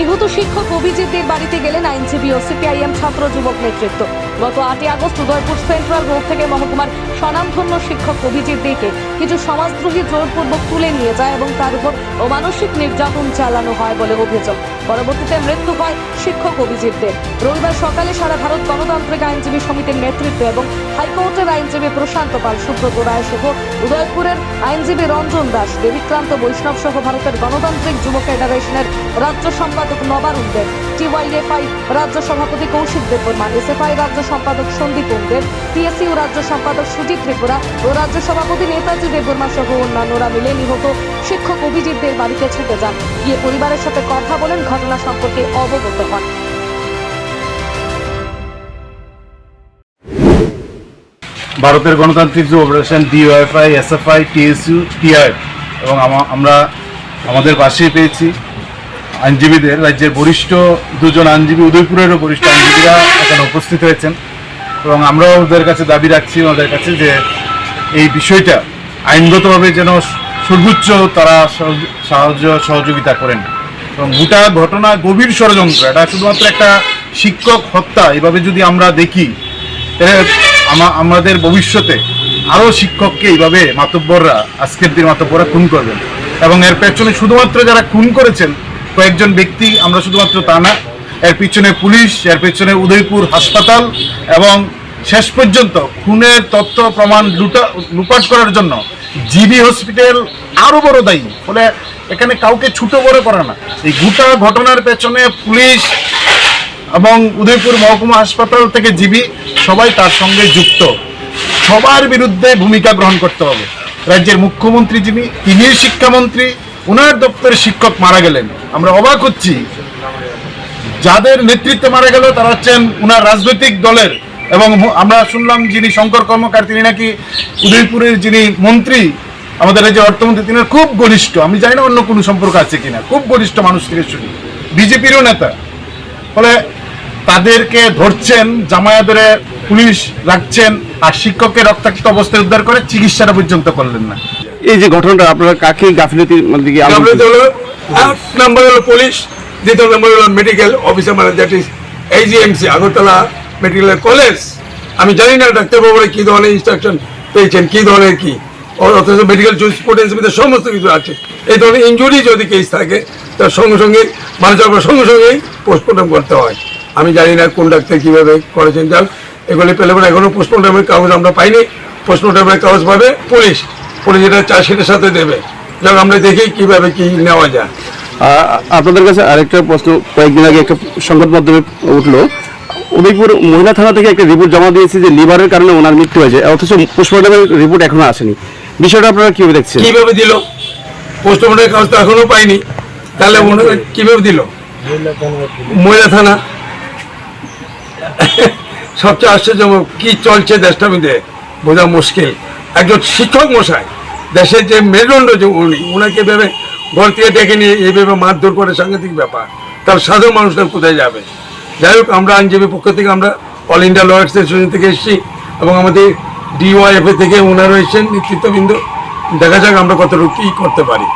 নিহত শিক্ষক অভিজিৎদের বাড়িতে গেলেন আইনজীবী ও সিপিআইএম ছাত্র যুবক নেতৃত্ব। গত আটই আগস্ট উদয়পুর সেন্ট্রাল রোড থেকে মহকুমার স্বনামধন্য শিক্ষক অভিজিৎ দেকে কিছু সমাজদ্রোহী জোরপূর্বক তুলে নিয়ে যায় এবং তার উপর অমানসিক নির্যাতন চালানো হয় বলে অভিযোগ। পরবর্তীতে মৃত্যু হয় শিক্ষক অভিজিৎদের রবিবার সকালে সারা ভারত গণতান্ত্রিক আইনজীবী সমিতির নেতৃত্বে এবং হাইকোর্টের আইনজীবী প্রশান্ত পাল, সুব্রত রায় সহ উদয়পুরের আইনজীবী রঞ্জন দাস, দেবিক্রান্ত বৈষ্ণব সহ ভারতের গণতান্ত্রিক যুব ফেডারেশনের রাজ্য সম্পাদক নবারুণ দেব। টিওয়াইএফআই রাজ্য সভাপতি কৌশিক দেববর্মা, এসএফআই রাজ্য সম্পাদক সন্দীপ ওঙ্গের টিএসইউ রাজ্য সম্পাদক সুজিত ত্রিপুরা ও রাজ্য সভাপতি নেতাজি দেববর্মা সহ অন্যান্যরা মিলে নিহত শিক্ষক অভিজিৎদের বাড়িতে ছুটে যান। গিয়ে পরিবারের সাথে কথা বলেন, ঘটনা সম্পর্কে অবগত হন। ভারতের গণতান্ত্রিক যুব federation DOFI SFI TSU TI এবং আমরা আমাদের পাশেই পেয়েছি। আইনজীবীদের, রাজ্যের বরিষ্ঠ দুজন আইনজীবী, উদয়পুরেরও বরিষ্ঠ আইনজীবীরা এখানে উপস্থিত হয়েছেন। এবং আমরাও ওদের কাছে দাবি রাখছি, ওদের কাছে যে এই বিষয়টা আইনগতভাবে যেন সর্বোচ্চ তারা সাহায্য, সহযোগিতা করেন। এবং গোটা ঘটনা গভীর ষড়যন্ত্র, এটা শুধুমাত্র একটা শিক্ষক হত্যা, এভাবে যদি আমরা দেখি আমা- আমাদের ভবিষ্যতে আরও শিক্ষককে এইভাবে মাতব্বররা আজকের দিন মাতব্বররা খুন করবেন। এবং এর পেছনে শুধুমাত্র যারা খুন করেছেন কয়েকজন ব্যক্তি, আমরা শুধুমাত্র তা না, এর পিছনে পুলিশ, এর পেছনে উদয়পুর হাসপাতাল এবং শেষ পর্যন্ত খুনের তথ্য প্রমাণ লুটা লুপাট করার জন্য জিবি হসপিটাল আরও বড় দায়ী। ফলে এখানে কাউকে ছুটো বড় করে না। এই গোটা ঘটনার পেছনে পুলিশ এবং উদয়পুর মহকুমা হাসপাতাল থেকে জিবি সবাই তার সঙ্গে যুক্ত। সবার বিরুদ্ধে ভূমিকা গ্রহণ করতে হবে। রাজ্যের মুখ্যমন্ত্রী যিনি তিনি শিক্ষামন্ত্রী। ওনার দপ্তরে শিক্ষক মারা গেলেন। আমরা অবাক হচ্ছি। যাদের নেতৃত্বে মারা গেল, তারা হচ্ছেন ওনার রাজনৈতিক দলের এবং আমরা শুনলাম যিনি শঙ্কর কর্মকার, তিনি নাকি উদয়পুরের যিনি মন্ত্রী, আমাদের যে অর্থমন্ত্রী, তিনি খুব ঘনিষ্ঠ। আমি জানি না অন্য কোনো সম্পর্ক আছে কিনা। খুব ঘনিষ্ঠ মানুষ থেকে শুনি বিজেপিরও নেতা। ফলে তাদেরকে ধরছেন জামায়া পুলিশ রাখছেন, আর শিক্ষককে রক্তাক্ত অবস্থায় উদ্ধার করে চিকিৎসাটা পর্যন্ত করলেন না। এই যে ঘটনাটা আপনারা কাকে গাফিলতির দিকে আলোচনা হলো এক নাম্বার হলো পুলিশ দ্বিতীয় নাম্বার হলো মেডিকেল অফিসার মানে that is AGMC Agartala medical college আমি জানি না ডাক্তারবাবুরা কি ধরনের ইনস্ট্রাকশন পেয়েছেন কি ধরনের কি। অথচ মেডিকেল স্টুডেন্টস সমস্ত কিছু আছে। এই ধরনের ইঞ্জুরি যদি কেস থাকে তার সঙ্গে সঙ্গে মানুষ যাওয়ার সঙ্গে সঙ্গেই পোস্টমর্টম করতে হয়। আমি জানি না কোন ডাক্তার কীভাবে করেছেন যাক এগুলি পেলে পরে এখনও পোস্টমর্টমের কাগজ আমরা পাইনি। পোস্টমর্টমের কাগজ পাবে পুলিশ। পুলিশ যেটা চায় সেটার সাথে দেবে। যাক আমরা দেখি কীভাবে কি নেওয়া যায়। আপনাদের কাছে আরেকটা প্রশ্ন কয়েকদিন আগে একটা সংবাদ মাধ্যমে উঠল। উদয়পুর মহিলা থানা থেকে একটা রিপোর্ট জমা দিয়েছে যে লিভারের কারণে ওনার মৃত্যু হয়েছে অথচ পোস্টমর্টমের রিপোর্ট এখনও আসেনি। বিষয়টা আপনারা কীভাবে দেখছেন? কীভাবে দিল? পোস্টমর্টমের কাগজ তো এখনও পাইনি। তাহলে ওনারা কীভাবে দিল? মহিলা থানা। সবচেয়ে আশ্চর্য কি চলছে দেশটা মধ্যে বোঝা মুশকিল। একজন শিক্ষক মশাই, দেশের যে মেরুদণ্ড যে উনি ওনাকে ভেবে ঘর থেকে ডেকে নিয়ে এইভাবে মারধর করে সাংঘাতিক ব্যাপার। তার সাধারণ মানুষরা কোথায় যাবে? যাই হোক, আমরা আইনজীবী পক্ষ থেকে আমরা অল ইন্ডিয়া লয়ার্স অ্যাসোসিয়েশন থেকে এসেছি এবং আমাদের ডিওয়াইএফএ থেকে ওনারা এসেছেন, নেতৃত্ববৃন্দ। দেখা যাক আমরা কতটুকু কী করতে পারি।